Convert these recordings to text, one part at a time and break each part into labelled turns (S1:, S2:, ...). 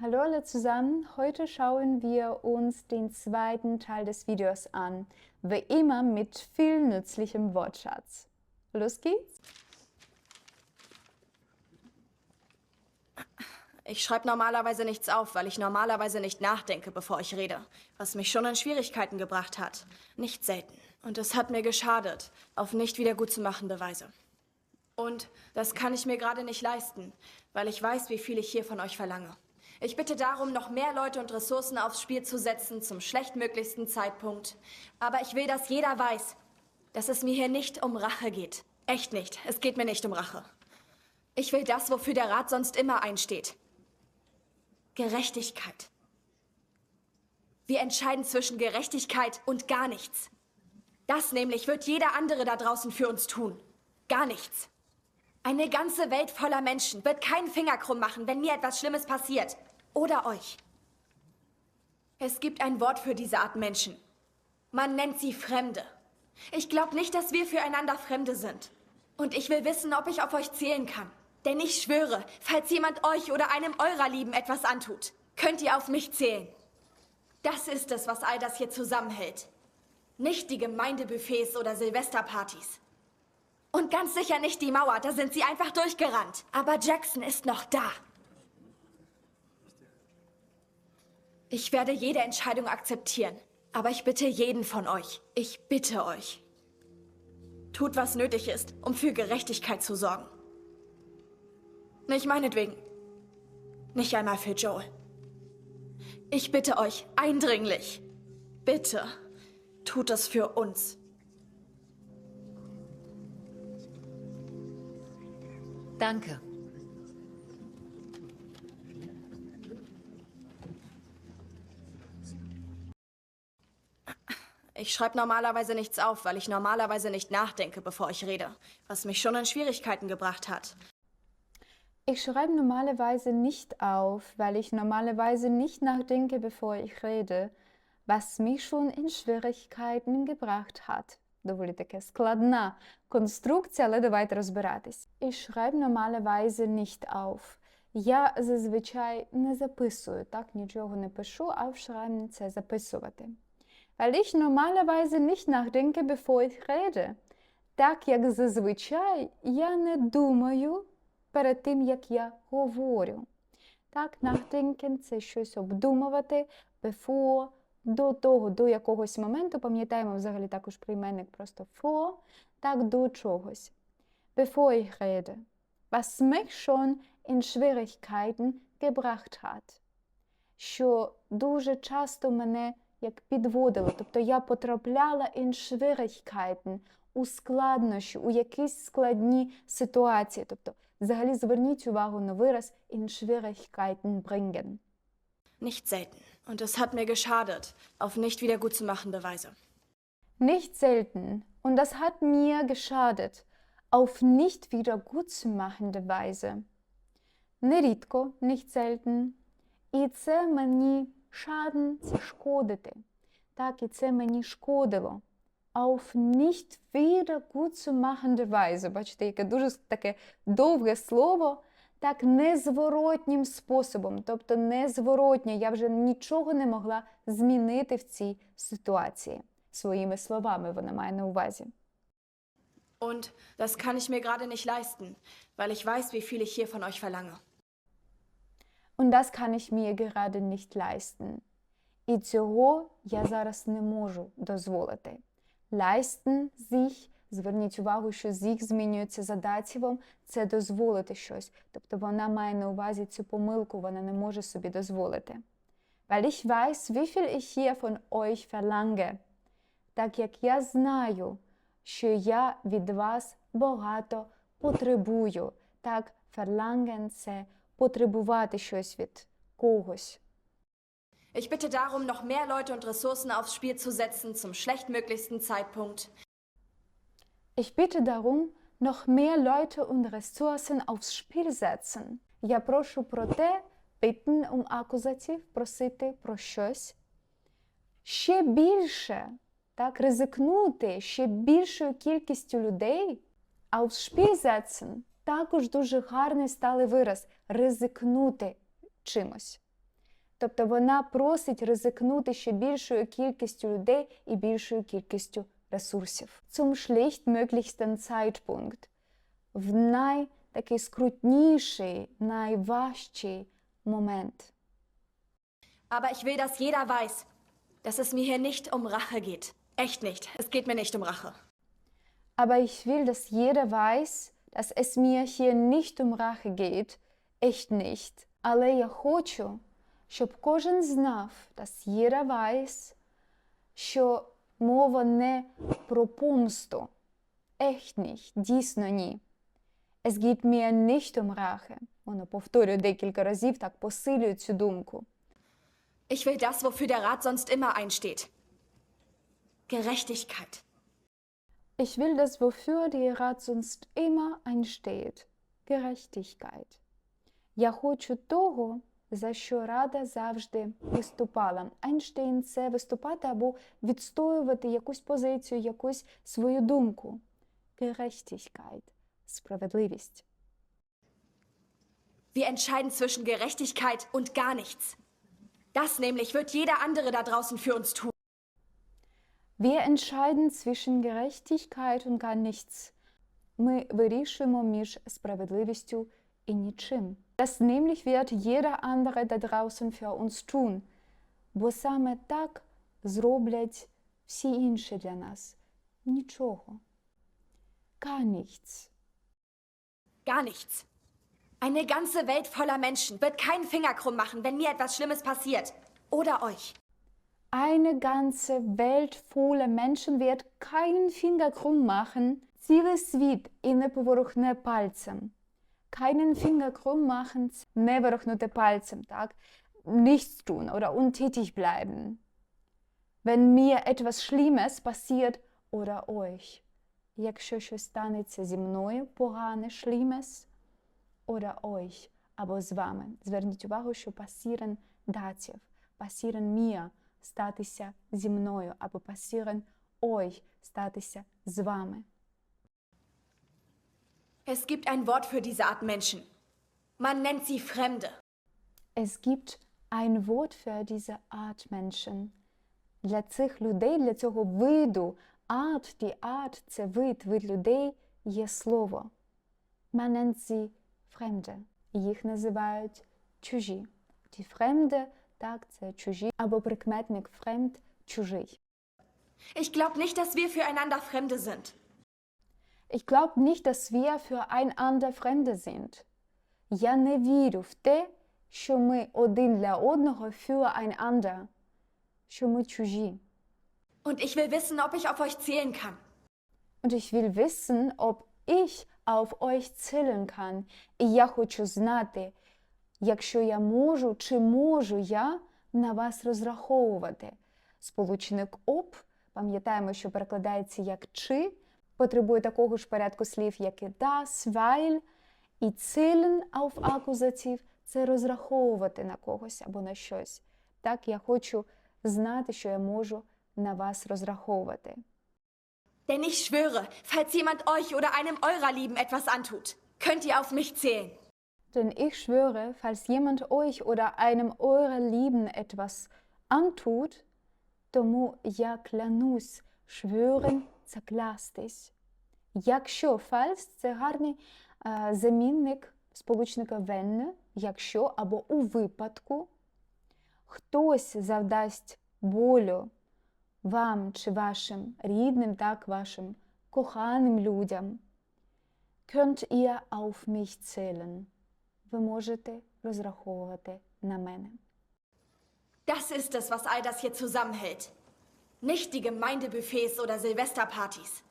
S1: Hallo alle zusammen, heute schauen wir uns den zweiten Teil des Videos an, wie immer mit viel nützlichem Wortschatz. Los geht's!
S2: Ich schreibe normalerweise nichts auf, weil ich normalerweise nicht nachdenke, bevor ich rede. Was mich schon in Schwierigkeiten gebracht hat. Nicht selten. Und es hat mir geschadet, auf nicht wiedergutzumachende Weise. Und das kann ich mir gerade nicht leisten, weil ich weiß, wie viel ich hier von euch verlange. Ich bitte darum, noch mehr Leute und Ressourcen aufs Spiel zu setzen zum schlechtmöglichsten Zeitpunkt. Aber ich will, dass jeder weiß, dass es mir hier nicht um Rache geht. Echt nicht. Es geht mir nicht um Rache. Ich will das, wofür der Rat sonst immer einsteht. Gerechtigkeit. Wir entscheiden zwischen Gerechtigkeit und gar nichts. Das nämlich wird jeder andere da draußen für uns tun. Gar nichts. Eine ganze Welt voller Menschen wird keinen Finger krumm machen, wenn mir etwas Schlimmes passiert. Oder euch. Es gibt ein Wort für diese Art Menschen. Man nennt sie Fremde. Ich glaube nicht, dass wir füreinander Fremde sind. Und ich will wissen, ob ich auf euch zählen kann. Denn ich schwöre, falls jemand euch oder einem eurer Lieben etwas antut, könnt ihr auf mich zählen. Das ist es, was all das hier zusammenhält. Nicht die Gemeindebuffets oder Silvesterpartys. Und ganz sicher nicht die Mauer, da sind sie einfach durchgerannt. Aber Jackson ist noch da. Ich werde jede Entscheidung akzeptieren. Aber ich bitte jeden von euch, ich bitte euch, tut, was nötig ist, um für Gerechtigkeit zu sorgen. Nicht meinetwegen. Nicht einmal für Joel. Ich bitte euch eindringlich, bitte, tut es für uns.
S3: Danke.
S2: Ich schreibe normalerweise nichts auf, weil ich normalerweise nicht nachdenke, bevor ich rede, was mich schon in Schwierigkeiten gebracht hat.
S1: Ich schreibe normalerweise nicht auf, weil ich normalerweise nicht nachdenke, bevor ich rede, was mich schon in Schwierigkeiten gebracht hat. Доволі таке складна конструкція, але давайте розбиратись. Ich schreibe normalerweise nicht auf. Я зазвичай не записую, так нічого не пишу, а в schreiben це записувати. Weil ich normalerweise nicht nachdenke, bevor ich rede. Так як зазвичай я не думаю перед тим, як я говорю. Так, nachdenken – це щось обдумувати, before, до того, до якогось моменту, пам'ятаємо взагалі також прийменник просто for, так до чогось. Bevor ich rede. Was mich schon in Schwierigkeiten gebracht hat. Що дуже часто мене як підводило, тобто я потрапляла in Schwierigkeiten, у складнощі, у якісь складні ситуації. Тобто, взагалі зверніть увагу на вираз in Schwierigkeiten bringen.
S2: Nicht selten. Und es hat mir geschadet, auf nicht wiedergutzumachende Weise.
S1: Nicht selten. Und das hat mir geschadet, auf nicht wiedergutzumachende Weise. Нерідко, nicht selten. І це мені шаден, це шкодити. Так, і це мені шкодило. Auf nicht wiedergutzumachende Weise. Бачите, яке дуже таке довге слово так незворотнім способом, тобто незворотньо, я вже нічого не могла змінити в цій ситуації. Своїми словами вона має на увазі.
S2: Und das kann ich mir gerade nicht leisten, weil ich weiß, wie viel ich hier von euch verlange.
S1: Und das kann ich mir gerade nicht leisten. І цього я зараз не можу дозволити. Leisten sich Зверніть увагу, що зіх змінюється за датівом, це дозволити щось. Тобто вона має на увазі цю помилку, вона не може собі дозволити. Weil ich weiß, wie viel ich hier von euch verlange. Так як я знаю, що я від вас багато потребую. Так, verlangen – це потребувати щось від когось.
S2: Ich bitte darum, noch mehr Leute und Ressourcen aufs Spiel zu setzen zum schlechtmöglichsten Zeitpunkt.
S1: Ich bitte darum, noch mehr Leute und Ressourcen aufs Spiel setzen. Я прошу про те, bitten um акузатив, просити про щось. Ще більше, так, ризикнути ще більшою кількістю людей, aufs Spiel setzen також дуже гарний сталий вираз ризикнути чимось. Тобто вона просить ризикнути ще більшою кількістю людей і більшою кількістю ресурсів. Zum schlechtmöglichsten Zeitpunkt. В най такий скрутніший, найважчий момент.
S2: Aber ich will, dass jeder weiß, dass es mir hier nicht um Rache geht. Echt nicht. Es geht mir nicht um Rache.
S1: Aber ich will, dass jeder weiß, dass es mir hier nicht um Rache geht. Echt nicht. Але я хочу, щоб кожен знав, dass jeder weiß, що мова не про помсту. Echt nicht. Дійсно ні. Es geht mir nicht um Rache. Воно повторює декілька разів, так посилює цю думку.
S2: Ich will das, wofür der Rat sonst immer einsteht. Gerechtigkeit.
S1: Ich will das, wofür der Rat sonst immer einsteht. Gerechtigkeit. Я хочу того, за що Рада завжди виступала. Einstein – це виступати або відстоювати якусь позицію, якусь свою думку. Gerechtigkeit – справедливість.
S2: Wir entscheiden zwischen Gerechtigkeit und gar nichts. Das nämlich wird jeder andere da draußen für uns tun.
S1: Wir entscheiden zwischen Gerechtigkeit und gar nichts. Ми вирішуємо між справедливістю і нічим. Das nämlich wird jeder andere da draußen für uns tun. Бо саме так зроблять всі інші для нас. Нічого. Gar nichts.
S2: Gar nichts. Eine ganze Welt voller Menschen wird keinen Finger krumm machen, wenn mir etwas Schlimmes passiert. Oder euch.
S1: Eine ganze Welt voller Menschen wird keinen Finger krumm machen, цілий світ і не поворухне пальцем. Keinen Finger krumm machen, не ворухнути пальцем, так? Nichts tun oder untätig bleiben. Wenn mir etwas Schlimmes passiert oder euch. Якщо щось станеться зі мною, погане, Schlimmes, oder euch, або з вами. Зверніть увагу, що passieren датів, passieren mir, Статися зі мною, або passieren euch, статися з вами.
S2: Es gibt ein Wort für diese Art Menschen. Man nennt sie Fremde.
S1: Es gibt ein Wort für diese Art Menschen. Для цих людей, для цього виду, art, die art, це вид, вид людей, є слово. Man nennt sie Fremde. Їх називають чужі. Die Fremde, так, це чужі, або прикметник fremd – чужий.
S2: Ich glaube nicht, dass wir füreinander Fremde sind.
S1: Ich glaube nicht, dass wir füreinander Fremde sind. Я не вірю в те, що ми один для одного füreinander, що ми чужі.
S2: Und ich will wissen, ob ich auf euch zählen kann.
S1: Und ich will wissen, ob ich auf euch zählen kann. І я хочу знати, якщо я можу, чи можу я на вас розраховувати. Сполучник об, пам'ятаємо, що перекладається як чи, потребує такого ж порядку слів, як і das, weil, і zählen auf акузатив – це розраховувати на когось або на щось. Так, я хочу знати, що я можу на вас розраховувати.
S2: Denn ich schwöre, falls jemand euch oder einem eurer Lieben etwas antut, könnt ihr auf mich zählen.
S1: Denn ich schwöre, falls jemand euch oder einem eurer Lieben etwas antut, тому я клянусь, schwören – це клястись. Якщо falls – це гарний е, замінник сполучника wenn, якщо або у випадку хтось завдасть болю вам чи вашим рідним, так, вашим коханим людям, könnt ihr auf mich zählen. Ви можете розраховувати на мене.
S2: Das ist es, was all das hier zusammenhält. Nicht die Gemeindebuffets oder Silvesterpartys.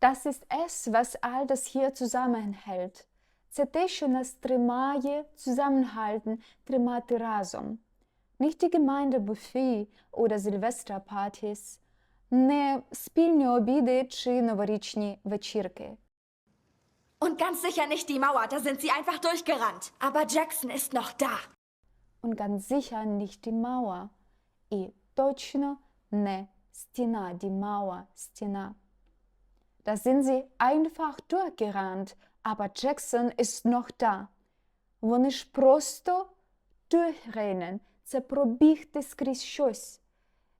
S1: Das ist es, was all das hier zusammenhält. Це те, що нас тримає, zusammenhalten, тримати разом. Nicht die Gemeindebuffet oder Silvesterpartys, не спільні обіди чи новорічні вечірки.
S2: Und ganz sicher nicht die Mauer, da sind sie einfach durchgerannt. Aber Jackson ist noch da.
S1: Und ganz sicher nicht die Mauer. І точно не стіна, die Mauer, стіна. Da sind sie einfach durchgerannt, aber Jackson ist noch da. Вони ж просто durchrennen – це пробігти скрізь щось.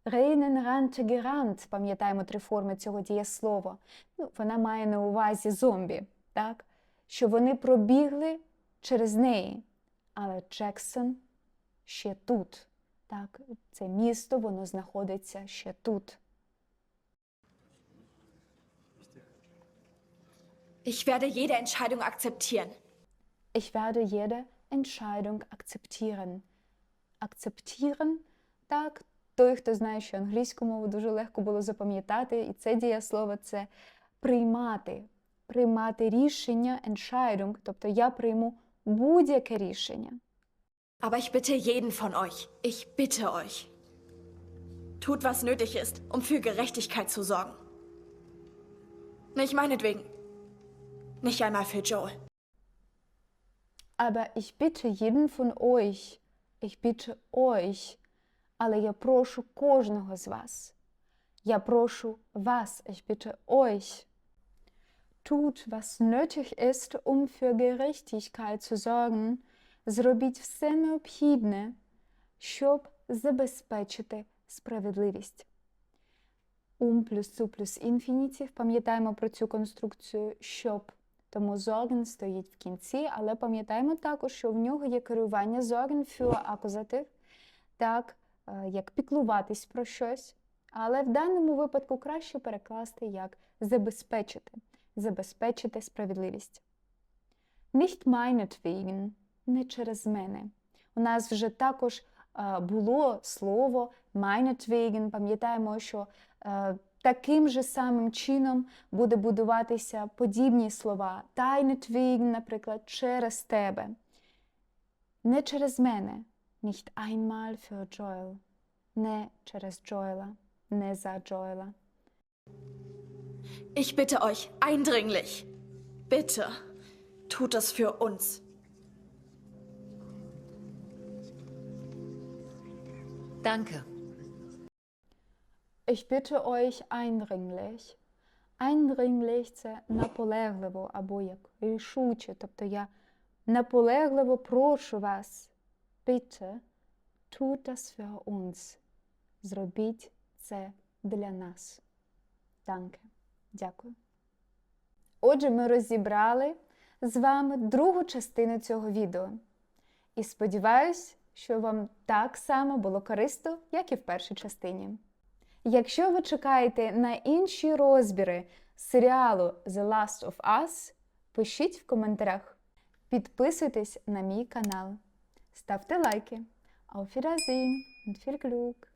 S1: Reinen rannte gerannt, пам'ятаємо три форми цього дієслова. Ну, вона має на увазі зомбі, Так? що вони пробігли через неї. Але Джексон ще тут. Так, це місто, воно знаходиться ще тут.
S2: Ich werde jede Entscheidung akzeptieren.
S1: Ich werde jede Entscheidung akzeptieren. Акцептіren, так, той, хто знає, що англійську мову дуже легко було запам'ятати, і це дієслово це приймати, приймати рішення, Entscheidung, тобто я прийму будь-яке рішення.
S2: Aber ich bitte jeden von euch, ich bitte euch. Tut, was nötig ist, um für Gerechtigkeit zu sorgen. Nicht meinetwegen. Nicht einmal für Joel.
S1: Aber ich bitte jeden von euch, ich bitte euch, але я прошу кожного з вас. Я прошу вас, ich bitte euch. Tut, was nötig ist, um für Gerechtigkeit zu sorgen. Зробіть все необхідне, щоб забезпечити справедливість. Um плюс zu плюс інфінітів. Пам'ятаємо про цю конструкцію щоб. Тому зорген стоїть в кінці, але пам'ятаємо також, що в нього є керування зорген für акузатив, так, е, як піклуватись про щось. Але в даному випадку краще перекласти як забезпечити, забезпечити справедливість. Nicht meinetwegen, не через мене. У нас вже також е, було слово meinetwegen. Пам'ятаємо, що е, таким же самим чином буде будуватися подібні слова. Deinetwegen, наприклад, через тебе. Не через мене. Nicht einmal für Joel. Не через Джоела. Не за Джоела.
S2: Ich bitte euch eindringlich. Bitte. Tut das für uns.
S3: Danke.
S1: Ich bitte euch eindringlich. Eindringlich це наполегливо або як рішуче. Тобто я наполегливо прошу вас. Bitte, tut das für uns. Зробіть це для нас. Данке. Дякую. Отже, ми розібрали з вами другу частину цього відео. І сподіваюсь, що вам так само було корисно, як і в першій частині. Якщо ви чекаєте на інші розбіри серіалу The Last of Us, пишіть в коментарях. Підписуйтесь на мій канал. Ставте лайки. Auf Wiedersehen und viel Glück!